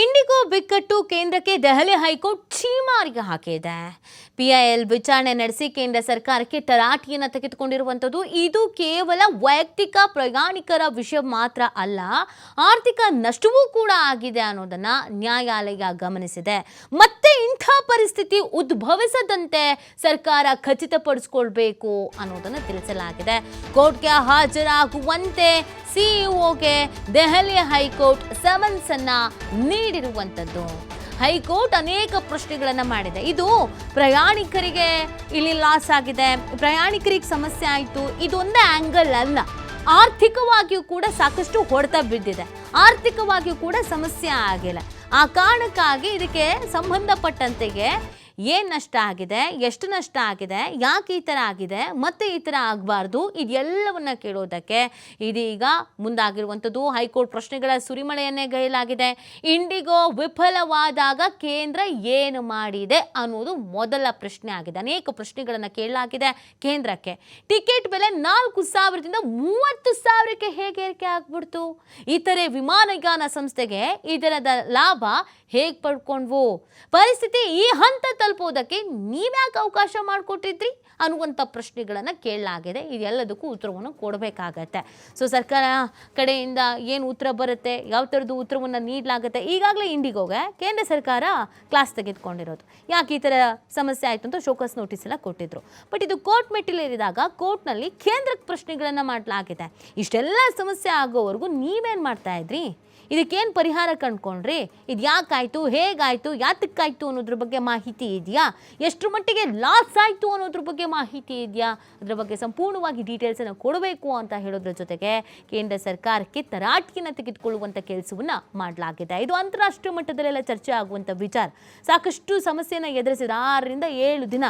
IndiGo ಬಿಕ್ಕಟ್ಟು ಕೇಂದ್ರಕ್ಕೆ Delhi high court ಛೀಮಾರಿಗೆ ಹಾಕಿದೆ. ಪಿಐಎಲ್ ವಿಚಾರಣೆ ನಡೆಸಿ ಕೇಂದ್ರ ಸರ್ಕಾರಕ್ಕೆ ತರಾಟೆಯನ್ನು ತೆಗೆದುಕೊಂಡಿರುವಂಥದ್ದು ಇದು ಕೇವಲ ವೈಯಕ್ತಿಕ ಪ್ರಯಾಣಿಕರ ವಿಷಯ ಮಾತ್ರ ಅಲ್ಲ, ಆರ್ಥಿಕ ನಷ್ಟವೂ ಕೂಡ ಆಗಿದೆ ಅನ್ನೋದನ್ನ ನ್ಯಾಯಾಲಯ ಗಮನಿಸಿದೆ. ಮತ್ತೆ ಇಂಥ ಪರಿಸ್ಥಿತಿ ಉದ್ಭವಿಸದಂತೆ ಸರ್ಕಾರ ಖಚಿತಪಡಿಸಿಕೊಳ್ಬೇಕು ಅನ್ನೋದನ್ನು ತಿಳಿಸಲಾಗಿದೆ. ಕೋರ್ಟ್ಗೆ ಹಾಜರಾಗುವಂತೆ ಸಿಇಒಗೆ ದೆಹಲಿ ಹೈಕೋರ್ಟ್ ಸಮನ್ಸ್ ಅನ್ನ ನೀಡಿರುವಂಥದ್ದು ಹೈಕೋರ್ಟ್ ಅನೇಕ ಪ್ರಶ್ನೆಗಳನ್ನು ಮಾಡಿದೆ. ಇದು ಪ್ರಯಾಣಿಕರಿಗೆ ಇಲ್ಲಿ ಲಾಸ್ ಆಗಿದೆ. ಪ್ರಯಾಣಿಕರಿಗೆ ಸಮಸ್ಯೆ ಆಯಿತು. ಇದೊಂದೇ ಆಂಗಲ್ ಅಲ್ಲ. ಆರ್ಥಿಕವಾಗಿಯೂ ಕೂಡ ಸಾಕಷ್ಟು ಹೊಡೆತ ಬಿದ್ದಿದೆ. ಆರ್ಥಿಕವಾಗಿಯೂ ಕೂಡ ಸಮಸ್ಯೆ ಆಗಿಲ್ಲ. ಆ ಕಾರಣಕ್ಕಾಗಿ ಇದಕ್ಕೆ ಸಂಬಂಧಪಟ್ಟಂತೆಗೆ ಏನು ನಷ್ಟ ಆಗಿದೆ, ಎಷ್ಟು ನಷ್ಟ ಆಗಿದೆ, ಯಾಕೆ ಈ ಥರ ಆಗಿದೆ, ಮತ್ತೆ ಈ ಥರ ಆಗಬಾರ್ದು, ಇದೆಲ್ಲವನ್ನು ಕೇಳೋದಕ್ಕೆ ಇದೀಗ ಮುಂದಾಗಿರುವಂಥದ್ದು ಹೈಕೋರ್ಟ್ ಪ್ರಶ್ನೆಗಳ ಸುರಿಮಳೆಯನ್ನೇ ಗೈಲಾಗಿದೆ ಇಂಡಿಗೋ ವಿಫಲವಾದಾಗ ಕೇಂದ್ರ ಏನು ಮಾಡಿದೆ ಅನ್ನೋದು ಮೊದಲ ಪ್ರಶ್ನೆ ಆಗಿದೆ. ಅನೇಕ ಪ್ರಶ್ನೆಗಳನ್ನು ಕೇಳಲಾಗಿದೆ ಕೇಂದ್ರಕ್ಕೆ. ಟಿಕೆಟ್ ಬೆಲೆ ನಾಲ್ಕು ಸಾವಿರದಿಂದ ಮೂವತ್ತು ಸಾವಿರಕ್ಕೆ ಹೇಗೆ ಏರಿಕೆ ಆಗ್ಬಿಡ್ತು? ಇತರೆ ವಿಮಾನಯಾನ ಸಂಸ್ಥೆಗೆ ಇದರದ ಲಾಭ ಹೇಗೆ ಪಡ್ಕೊಂಡ್ವು? ಪರಿಸ್ಥಿತಿ ಈ ಹಂತ ತಲುಪೋದಕ್ಕೆ ನೀವ್ಯಾಕೆ ಅವಕಾಶ ಮಾಡಿಕೊಟ್ಟಿದ್ರಿ? ಅನ್ನುವಂಥ ಪ್ರಶ್ನೆಗಳನ್ನು ಕೇಳಲಾಗಿದೆ. ಇದೆಲ್ಲದಕ್ಕೂ ಉತ್ತರವನ್ನು ಕೊಡಬೇಕಾಗತ್ತೆ. ಸೊ ಸರ್ಕಾರ ಕಡೆಯಿಂದ ಏನು ಉತ್ತರ ಬರುತ್ತೆ? ಯಾವ ಥರದ್ದು ಉತ್ತರವನ್ನು ನೀಡಲಾಗುತ್ತೆ? ಈಗಾಗಲೇ ಇಂಡಿಗೋಗೆ ಕೇಂದ್ರ ಸರ್ಕಾರ ಕ್ಲಾಸ್ ತೆಗೆದುಕೊಂಡಿರೋದು. ಯಾಕೆ ಈ ಥರ ಸಮಸ್ಯೆ ಆಯಿತು ಅಂತ ಶೋಕಸ್ ನೋಟಿಸ್ ಎಲ್ಲ ಕೊಟ್ಟಿದ್ರು. ಬಟ್ ಇದು ಕೋರ್ಟ್ ಮೆಟ್ಟಿಲೇರಿದಾಗ ಕೋರ್ಟ್ನಲ್ಲಿ ಕೇಂದ್ರಕ್ಕೆ ಪ್ರಶ್ನೆಗಳನ್ನು ಮಾಡಲಾಗಿದೆ. ಇಷ್ಟೆಲ್ಲ ಸಮಸ್ಯೆ ಆಗೋವರೆಗೂ ನೀವೇನು ಮಾಡ್ತಾ ಇದ್ರಿ? ಇದಕ್ಕೇನು ಪರಿಹಾರ ಕಂಡ್ಕೊಂಡ್ರಿ? ಇದು ಯಾಕಾಯಿತು? ಹೇಗಾಯಿತು? ಯಾತಕ್ಕಾಯಿತು ಅನ್ನೋದ್ರ ಬಗ್ಗೆ ಮಾಹಿತಿ ಇದೆಯಾ? ಎಷ್ಟು ಮಟ್ಟಿಗೆ ಲಾಸ್ ಆಯಿತು ಅನ್ನೋದ್ರ ಬಗ್ಗೆ ಮಾಹಿತಿ ಇದೆಯಾ? ಅದ್ರ ಬಗ್ಗೆ ಸಂಪೂರ್ಣವಾಗಿ ಡೀಟೇಲ್ಸನ್ನು ಕೊಡಬೇಕು ಅಂತ ಹೇಳೋದ್ರ ಜೊತೆಗೆ ಕೇಂದ್ರ ಸರ್ಕಾರಕ್ಕೆ ತರಾಟಿಯನ್ನು ತೆಗೆದುಕೊಳ್ಳುವಂಥ ಕೆಲಸವನ್ನು ಮಾಡಲಾಗಿದೆ. ಇದು ಅಂತಾರಾಷ್ಟ್ರೀಯ ಮಟ್ಟದಲ್ಲೆಲ್ಲ ಚರ್ಚೆ ಆಗುವಂಥ ವಿಚಾರ. ಸಾಕಷ್ಟು ಸಮಸ್ಯೆಯನ್ನು ಎದುರಿಸಿದ ಆರರಿಂದ ಏಳು ದಿನ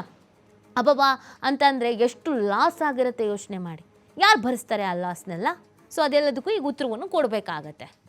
ಅಬ್ಬಬ್ಬಾ ಅಂತಂದರೆ ಎಷ್ಟು ಲಾಸ್ ಆಗಿರುತ್ತೆ ಯೋಚನೆ ಮಾಡಿ. ಯಾರು ಭರಿಸ್ತಾರೆ ಆ ಲಾಸ್ನೆಲ್ಲ ಸೊ ಅದೆಲ್ಲದಕ್ಕೂ ಈಗ ಉತ್ತರವನ್ನು ಕೊಡಬೇಕಾಗತ್ತೆ.